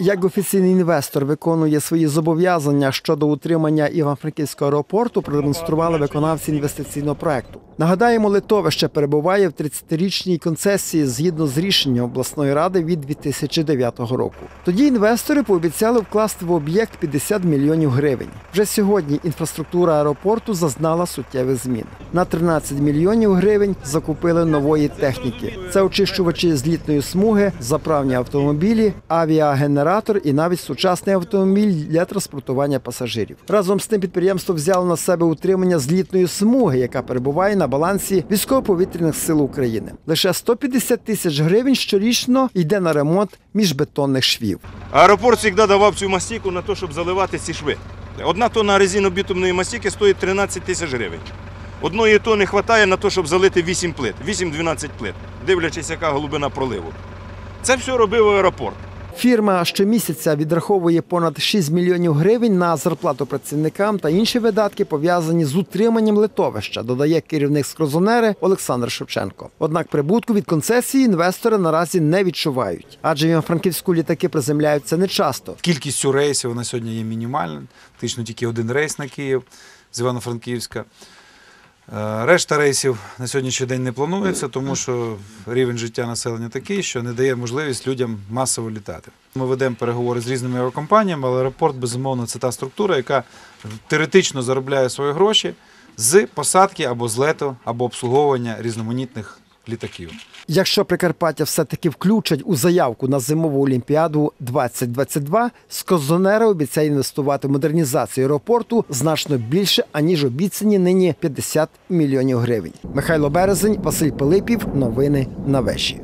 Як офіційний інвестор виконує свої зобов'язання щодо утримання Івано-Франківського аеропорту, продемонстрували виконавці інвестиційного проекту. Нагадаємо, литовище перебуває в 30-річній концесії згідно з рішенням обласної ради від 2009 року. Тоді інвестори пообіцяли вкласти в об'єкт 50 мільйонів гривень. Вже сьогодні інфраструктура аеропорту зазнала суттєвих змін. На 13 мільйонів гривень закупили нової техніки. Це очищувачі злітної смуги, заправні автомобілі, авіагенератор і навіть сучасний автомобіль для транспортування пасажирів. Разом з тим підприємство взяло на себе утримання злітної смуги, яка перебуває на балансі військово-повітряних сил України. Лише 150 тисяч гривень щорічно йде на ремонт міжбетонних швів. Аеропорт завжди давав цю мастіку на те, щоб заливати ці шви. Одна тонна резинобітумної мастіки стоїть 13 тисяч гривень. Одної тонни вистачає на те, щоб залити 8 плит, 8-12 плит, дивлячись, яка глибина проливу. Це все робив аеропорт. Фірма щомісяця відраховує понад 6 мільйонів гривень на зарплату працівникам та інші видатки пов'язані з утриманням литовища, додає керівник скрозонери Олександр Шевченко. Однак прибутку від концесії інвестори наразі не відчувають, адже в франківську літаки приземляються нечасто. Кількістю рейсів на сьогодні є мінімальна. Фактично тільки один рейс на Київ з Івано-Франківська. Е, Решта рейсів на сьогоднішній день не планується, тому що рівень життя населення такий, що не дає можливість людям масово літати. Ми ведемо переговори з різними аерокомпаніями, але аеропорт, безумовно, це та структура, яка теоретично заробляє свої гроші з посадки або злету, або обслуговування різноманітних літаків. Якщо Прикарпаття все-таки включать у заявку на зимову олімпіаду 2022, Козонера обіцяє інвестувати в модернізацію аеропорту значно більше аніж обіцяні нині 50 мільйонів гривень. Михайло Березень, Василь Пилипів. Новини на веші.